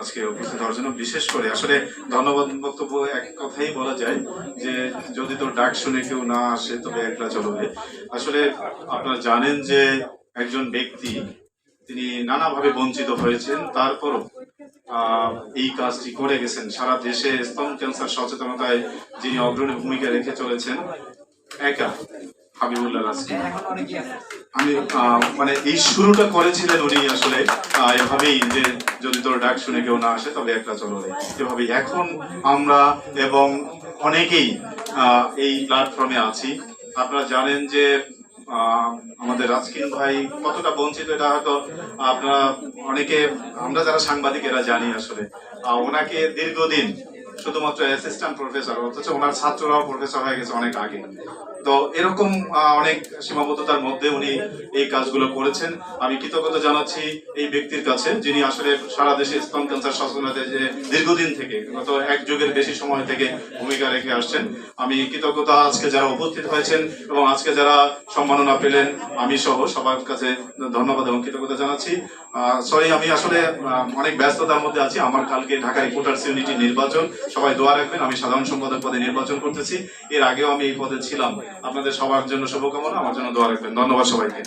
আজকে উপস্থিত হওয়ার জন্য। বিশেষ করে আসলে ধন্যবাদ বক্তব্য এক কথাই বলা যায় যে, যদি তোর ডাক শুনে কেউ না আসে, তবে একলা চলবে। আসলে আপনারা জানেন যে একজন ব্যক্তি, তিনি নানাভাবে বঞ্চিত হয়েছেন। তারপরও এই কাজটি করে গেছেন। সারা দেশে স্তন ক্যান্সার সচেতনতায় যিনি অগ্রণী ভূমিকা রেখে চলেছেন, একা। হাবিবুল্লাহ রাজকি আমি মানে এই শুরুটা করেছিলেন উনি আসলে এভাবেই যে যদি তোর ডাক শুনে কেউ না আসে তবে একটা চলো এভাবেই এখন আমরা এবং অনেকেই এই প্ল্যাটফর্মে আছি। আপনারা জানেন যে আহ, আমাদের রাজকিন ভাই কতটা বঞ্চিত এটা হয়তো আপনারা অনেকে আমরা যারা সাংবাদিক এরা জানি আসলে। আহ, ওনাকে দীর্ঘদিন শুধুমাত্র অ্যাসিস্ট্যান্ট প্রফেসর অথচ ওনার ছাত্ররাও প্রফেসর হয়ে গেছে অনেক আগে। তো এরকম অনেক সীমাবদ্ধতার মধ্যে উনি এই কাজগুলো করেছেন। আমি কৃতজ্ঞতা জানাচ্ছি এই ব্যক্তির কাছে, যিনি আসলে সারা দেশে স্তন ক্যান্সার সচেতনতায় যে দীর্ঘদিন থেকে, গত এক যুগের বেশি সময় থেকে ভূমিকা রেখে আসছেন। আমি কৃতজ্ঞতা আজকে যারা উপস্থিত হয়েছেন এবং আজকে যারা সম্মাননা পেলেন, আমি সহ সবার কাছে ধন্যবাদ এবং কৃতজ্ঞতা জানাচ্ছি। সরি, আমি আসলে অনেক ব্যস্ততার মধ্যে আছি। আমার কালকে ঢাকা রিপোর্টার্স ইউনিটি নির্বাচন, সবাই দোয়া রাখবেন, আমি সাধারণ সম্পাদক পদে নির্বাচন করতেছি। এর আগেও আমি এই পদে ছিলাম। আপনাদের সবার জন্য শুভকামনা, আমার জন্য দোয়া রাখবেন। ধন্যবাদ সবাইকে।